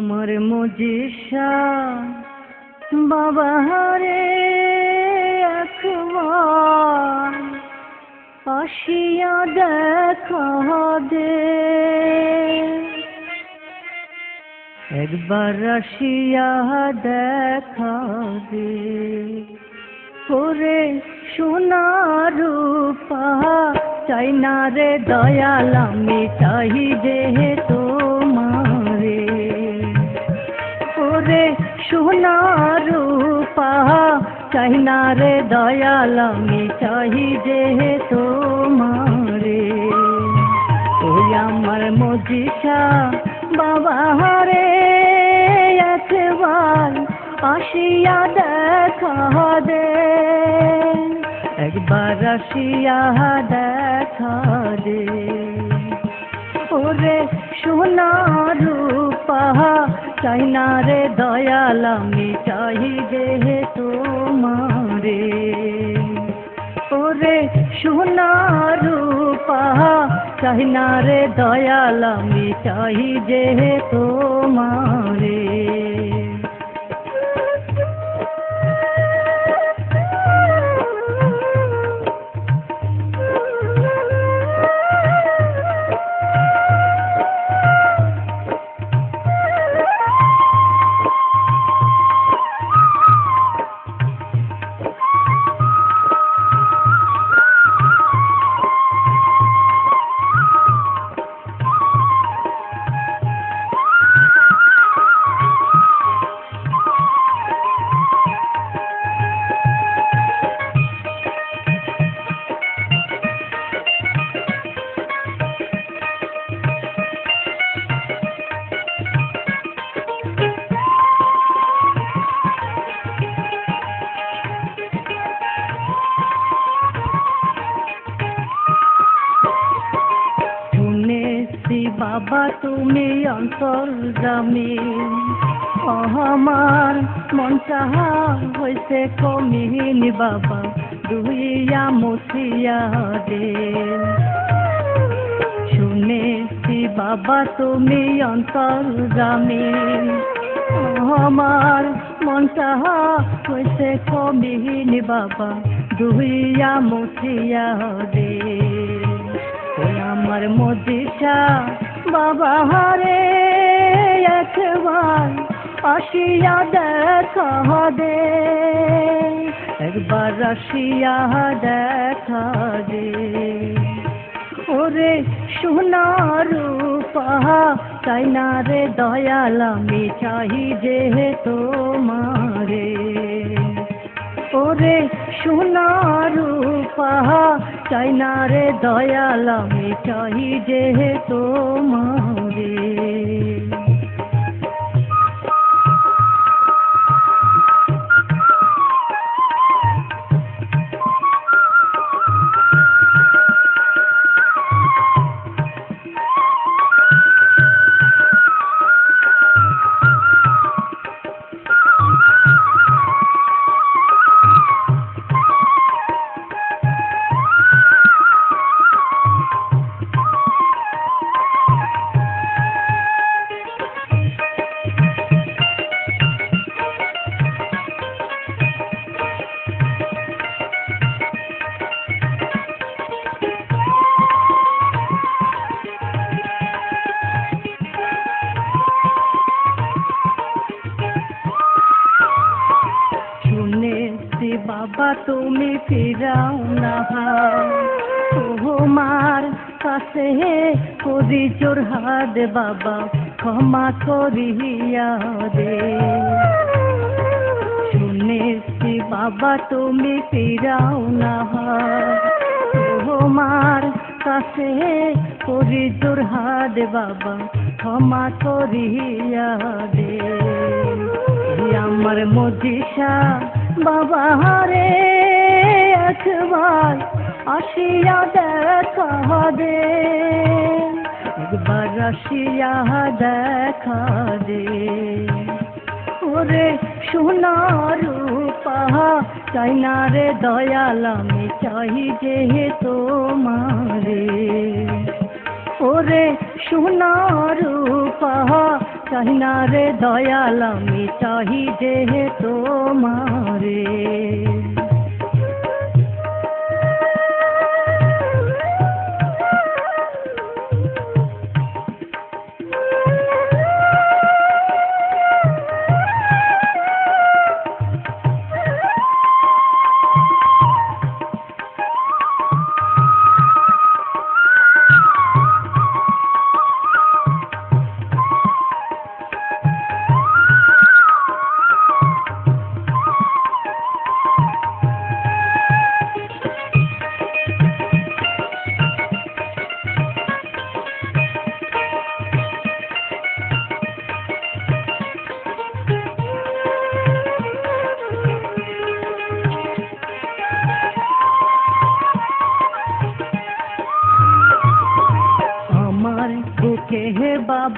আমার মজিষা, বাবা রে একবার আসিয়া দেখা দে। একবার আসিয়া দেখা দে। করে সোনার রূপা, চাই না রে দয়াল, আমি চাই যে সোনার রূপা, চাই না রে দয়াল, আমি চাই যে তোমারে। ওই আমার মজিষা, বাবা রে একবার আসিয়া দেখা দে। একবার আসিয়া দেখা দে। ওরে সোনার রূপা চাই না রে দয়াল, আমি চাই যে তোমারে। ওরে সোনার পাহা চাই না রে দয়াল, আমি চাই যে তোমারে। অন্তর্জামী আমার মন চাহা হয়েছে কমিন বাবা দুইয়া মুছিয়া দে শুনেছি বাবা, তুমি অন্তর্জামী আমার মন চাহা হয়েছে কমিন বাবা দুইয়া মুছিয়া দে আমার মদিসা বাবা হারে একবার আসিয়া দেখা দে। একবার আসিয়া দেখা দে। ওরে সোনার রূপা চাই না রে দয়াল, আমি চাই যে তোমারে। ওরে সোনার রূপা চাই না রে দয়াল, আমি চাই যে তোমারে। তুমি ফিরাও না তোমার কাছে করি জোর হাত বাবা, ক্ষমা করিয়া দে। শুনেছি বাবা, তুমি ফিরাও না তোমার কাছে হে করি জোর হাত বাবা, ক্ষমা করিয়া দে। আমার মজিষা বাবা রে একবার আসিয়া দেখা দে। একবার আসিয়া দেখা দে। ওরে সোনার রূপা, চাই না রে দয়াল, আমি চাই যে তোমারে ওরে সোনার রূপা চাহি না রে দয়াল আমি চাহি যে তোমারে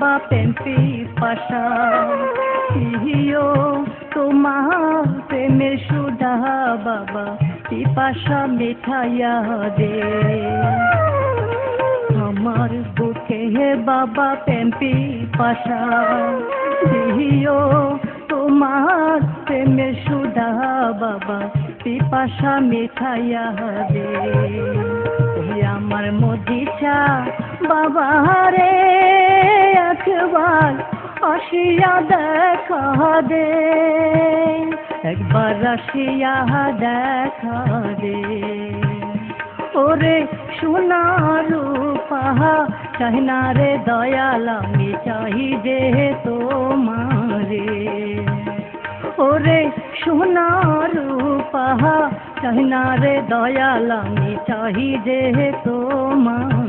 পেম্পি পাশা। ইহিও তোমার প্রেমের সুধা বাবা, পিপাসা মিঠাইয়া দে। আমার বুকে হে বাবা পেম্পি পাশা। ইহিও তোমার প্রেমের সুধা বাবা, পিপাসা মিঠাইয়া দে। আমার মদিচা বাবা রে। একবার আসিয়া দেখা দে। একবার আসিয়া দেখা দে। ওরে সোনার পাহা চাই না রে দয়াল, আমি চাহি যে তোমারে। ওরে সোনার পাহা চাই না রে দয়াল, আমি চাহি যে তোমারে।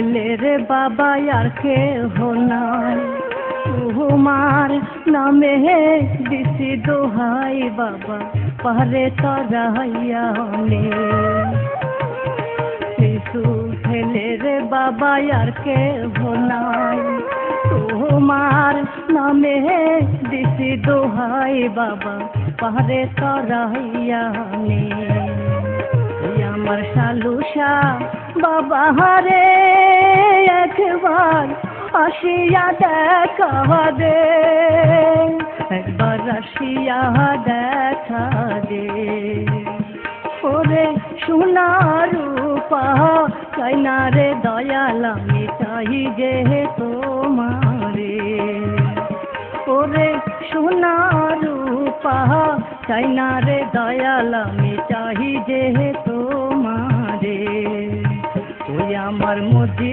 ফেলে রে বাবা, আর কেহ নাই। তোমার নামে দিছি দোহাই বাবা পারে তরাইয়া ফেলে রে বাবা, আর কেহ নাই। তোমার নামে দিছি দোহাই বাবা পারে তরাইয়া আমার সালুসা বাবা হারে। একবার আসিয়া দেখা দে। একবার আসিয়া দেখা দে। ওরে সোনার চাই না রে দয়াল, আমি চাই যে তোমারে। ওরে সোনার চাই না রে দয়াল, আমি চাহি যে তোমারে। ওই আমার মদিসা